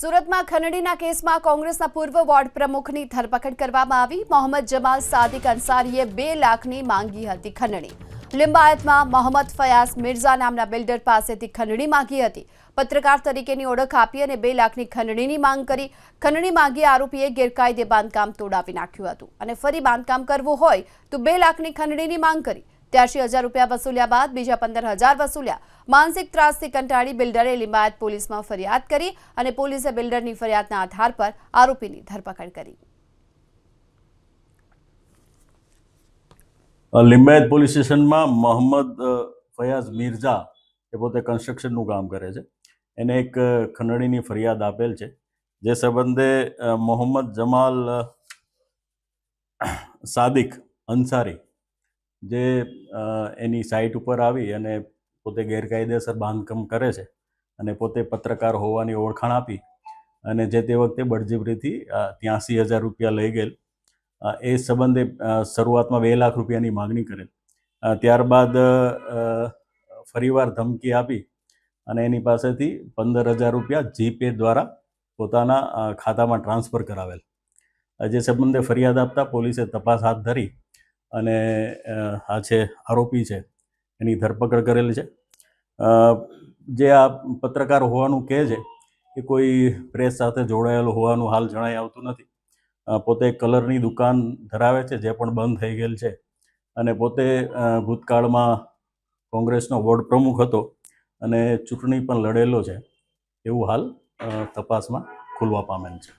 સુરતમાં ખંડણીના કેસમાં કોંગ્રેસના પૂર્વ વોર્ડ પ્રમુખની ધરપકડ કરવામાં આવી. મોહમ્મદ જમાલ સાદિક અંસારીએ બે લાખની માંગી હતી ખંડણી. લિંબાયતમાં મોહમ્મદ ફયાઝ મિર્ઝા નામના બિલ્ડર પાસેથી ખંડણી માંગી હતી. પત્રકાર તરીકેની ઓળખ આપી અને બે લાખની ખંડણીની માંગ કરી. ખંડણી માંગી આરોપીએ ગેરકાયદે બાંધકામ તોડાવી નાખ્યું હતું અને ફરી બાંધકામ કરવું હોય તો બે લાખની ખંડણીની માંગ કરી. ત્યાંશી હજાર રૂપિયા વસૂલ્યા બાદ બીજા પંદર હજાર વસૂલ્યા. માનસિક ત્રાસથી કંટાળી બિલ્ડરે લિંબાયત પોલીસમાં ફરિયાદ કરી અને પોલીસે બિલ્ડરની ફરિયાદના આધાર પર આરોપીની ધરપકડ કરી. લિંબાયત પોલીસ સ્ટેશનમાં મોહમ્મદ ફયાઝ મિર્ઝા એ પોતે કન્સ્ટ્રક્શનનું કામ કરે છે. એને એક ખંડણીની ફરિયાદ આપેલ છે, જે સંબંધે મોહમ્મદ જમાલ સાદિક અંસારી જે એની સાઇટ ઉપર આવી અને પોતે ગેરકાયદેસર બાંધકામ કરે છે અને પોતે પત્રકાર હોવાની ઓળખાણ આપી અને જે તે વખતે બળજબરીથી ત્યાંસી હજાર રૂપિયા લઈ ગયેલ. એ સંબંધે શરૂઆતમાં બે લાખ રૂપિયાની માગણી કરેલ. ત્યારબાદ ફરીવાર ધમકી આપી અને એની પાસેથી પંદર હજાર રૂપિયા જીપે દ્વારા પોતાના ખાતામાં ટ્રાન્સફર કરાવેલ. જે સંબંધે ફરિયાદ આપતા પોલીસે તપાસ હાથ ધરી અને આ છે આરોપી છે, એની ધરપકડ કરેલી છે. જે આ પત્રકાર હોવાનું કહે છે, એ કોઈ પ્રેસ સાથે જોડાયેલો હોવાનું હાલ જણાઈ આવતું નથી. પોતે કલરની દુકાન ધરાવે છે, જે પણ બંધ થઈ ગયેલ છે. અને પોતે ભૂતકાળમાં કોંગ્રેસનો વોર્ડ પ્રમુખ હતો અને ચૂંટણી પણ લડેલો છે. એવું હાલ તપાસમાં ખુલવા પામેલ છે.